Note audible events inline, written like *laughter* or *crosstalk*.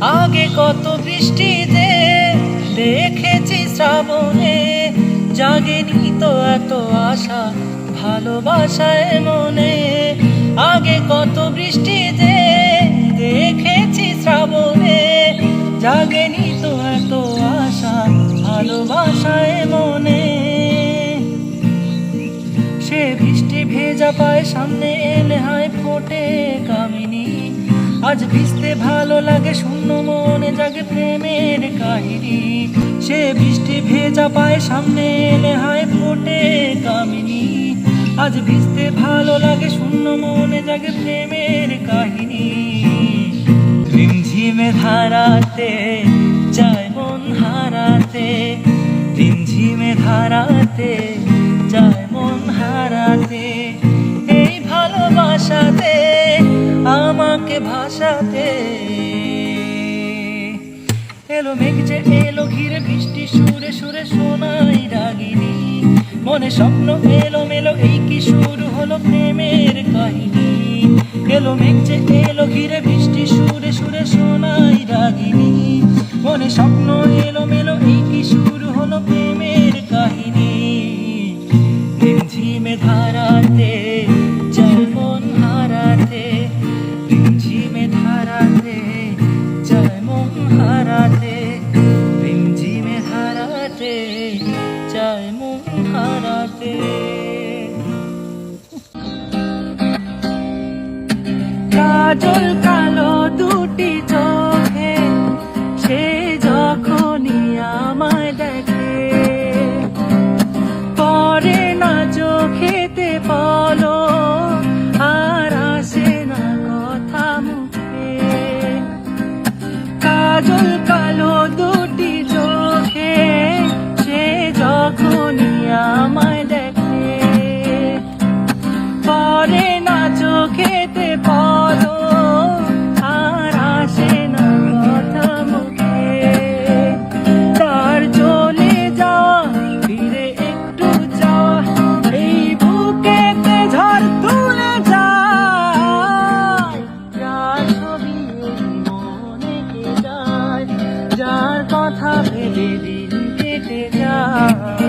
আগে কত বৃষ্টিতে দেখেছি শ্রাবণে, জাগেনি তো এত আশা ভালোবাসায় মনে। আগে কত বৃষ্টিতে দেখেছি শ্রাবণে, জাগেনি তো এত আশা ভালোবাসায় মনে। সে বৃষ্টি ভেজা পায় সামনে, এলে হয় ফোটে কামিনী। আজ ভিজতে ভালো লাগে, শূন্য মনে জাগে প্রেমের কাহিনী। সে বৃষ্টি ভেজা পায় সামনে এলে হয় ফোটে কামিনী। আজ ভিজতে ভালো লাগে, শূন্য মনে জাগে প্রেমের কাহিনী। রিমঝিমে ধারাতে, যায় মন হারাতে। রিমঝিমে ধারাতে, যায় মন হারাতে। এই ভালোবাসাতে আমাকে ভাসাতে এলো মেঘ যে এলো ঘিরে বৃষ্টি, সুরে সুরে শোনাই রাগিনী। মনে স্বপ্ন এলো মেলো এই কি শুরু হলো প্রেমের কাহিনী। এলো মেঘ যে এলো ঘিরে বৃষ্টি, সুরে সুরে শোনাই রাগিনী। মনে স্বপ্ন এলো মেলো হারাতে কাজল কালো দুটি চোখে, সে যখনই আমায় দেখে পরে না চোখেতে বলো আর আসে না কথা মুখে। কাজল love. *laughs*